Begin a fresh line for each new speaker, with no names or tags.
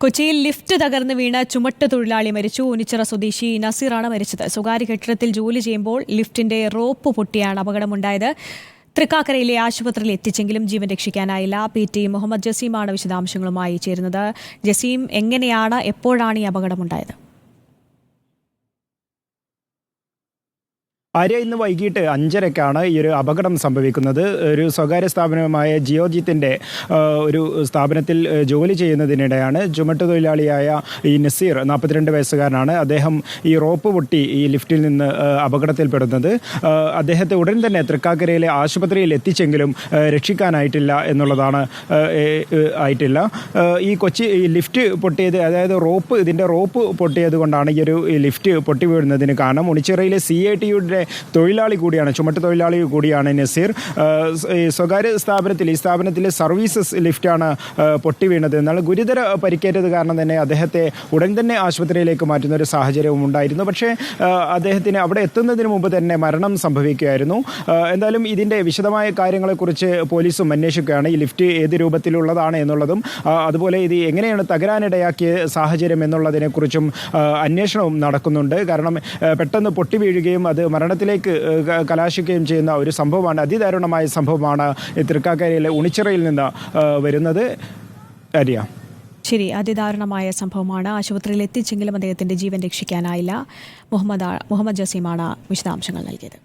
കൊച്ചിയിൽ ലിഫ്റ്റ് തകർന്ന് വീണ ചുമട്ട് തൊഴിലാളി മരിച്ചു. ഉനിച്ചിറ സ്വദേശി നസീറാണ് മരിച്ചത്. സ്വകാര്യ കെട്ടിടത്തിൽ ജോലി ചെയ്യുമ്പോൾ ലിഫ്റ്റിന്റെ റോപ്പ് പൊട്ടിയാണ് അപകടമുണ്ടായത്. തൃക്കാക്കരയിലെ ആശുപത്രിയിൽ എത്തിച്ചെങ്കിലും ജീവൻ രക്ഷിക്കാനായില്ല. പി ടി മുഹമ്മദ് ജസീമാണ് വിശദാംശങ്ങളുമായി ചേരുന്നത്. ജസീം എങ്ങനെയാണ് എപ്പോഴാണ് ഈ അപകടമുണ്ടായത്?
ആര്യ ഇന്ന് വൈകിട്ട് അഞ്ചരക്കാണ് ഈ ഒരു അപകടം സംഭവിക്കുന്നത്. ഒരു സ്വകാര്യ സ്ഥാപനമായ ജിയോജിത്തിന്റെ ഒരു സ്ഥാപനത്തിൽ ജോലി ചെയ്യുന്നതിനിടെയാണ് ചുമട്ടുതൊഴിലാളിയായ ഈ നസീർ നാൽപ്പത്തിരണ്ട് വയസ്സുകാരനാണ് അദ്ദേഹം ഈ റോപ്പ് പൊട്ടി ഈ ലിഫ്റ്റിൽ നിന്ന് അപകടത്തിൽപ്പെടുന്നത്. അദ്ദേഹത്തെ ഉടൻ തന്നെ തൃക്കാക്കരയിലെ ആശുപത്രിയിൽ എത്തിച്ചെങ്കിലും രക്ഷിക്കാനായിട്ടില്ല എന്നുള്ളതാണ് ആയിട്ടില്ല. ഈ കൊച്ചി ഈ ലിഫ്റ്റ് പൊട്ടിയത് അതായത് റോപ്പ് ഇതിന്റെ റോപ്പ് പൊട്ടിയത് കൊണ്ടാണ് ഈ ഒരു ലിഫ്റ്റ് പൊട്ടി വീഴുന്നതിന് കാരണം. ഉണിച്ചിറയിലെ സി ഐ ടിയുടെ തൊഴിലാളി കൂടിയാണ് ചുമട്ട് തൊഴിലാളി കൂടിയാണ് നസീർ. സ്വകാര്യ സ്ഥാപനത്തിൽ ഈ സ്ഥാപനത്തിലെ സർവീസസ് ലിഫ്റ്റാണ് പൊട്ടി വീണത്. എന്നാൽ ഗുരുതര പരിക്കേറ്റത് കാരണം തന്നെ അദ്ദേഹത്തെ ഉടൻ തന്നെ ആശുപത്രിയിലേക്ക് മാറ്റുന്ന ഒരു സാഹചര്യവും ഉണ്ടായിരുന്നു. പക്ഷേ അദ്ദേഹത്തിന് അവിടെ എത്തുന്നതിന് മുമ്പ് തന്നെ മരണം സംഭവിക്കുകയായിരുന്നു. എന്തായാലും ഇതിന്റെ വിശദമായ കാര്യങ്ങളെക്കുറിച്ച് പോലീസും അന്വേഷിക്കുകയാണ്. ഈ ലിഫ്റ്റ് ഏത് രൂപത്തിലുള്ളതാണ് എന്നുള്ളതും അതുപോലെ ഇത് എങ്ങനെയാണ് തകരാനിടയാക്കിയ സാഹചര്യം എന്നുള്ളതിനെക്കുറിച്ചും അന്വേഷണവും നടക്കുന്നുണ്ട്. കാരണം പെട്ടെന്ന് പൊട്ടി വീഴുകയും അത് മരണത്തിലേക്ക് കലാശിക്കുകയും ചെയ്യുന്ന ഒരു സംഭവമാണ് അതിദാരുണമായ സംഭവമാണ് തൃക്കാക്കരയിലെ ഉണിച്ചിറയിൽ നിന്ന് വരുന്നത്. അറിയാം
ശരി അതിദാരുണമായ സംഭവമാണ്. ആശുപത്രിയിൽ എത്തിച്ചെങ്കിലും അദ്ദേഹത്തിന്റെ ജീവൻ രക്ഷിക്കാനായില്ല. മുഹമ്മദ് മുഹമ്മദ് ജസീമാണ് വിശദാംശങ്ങൾ നൽകിയത്.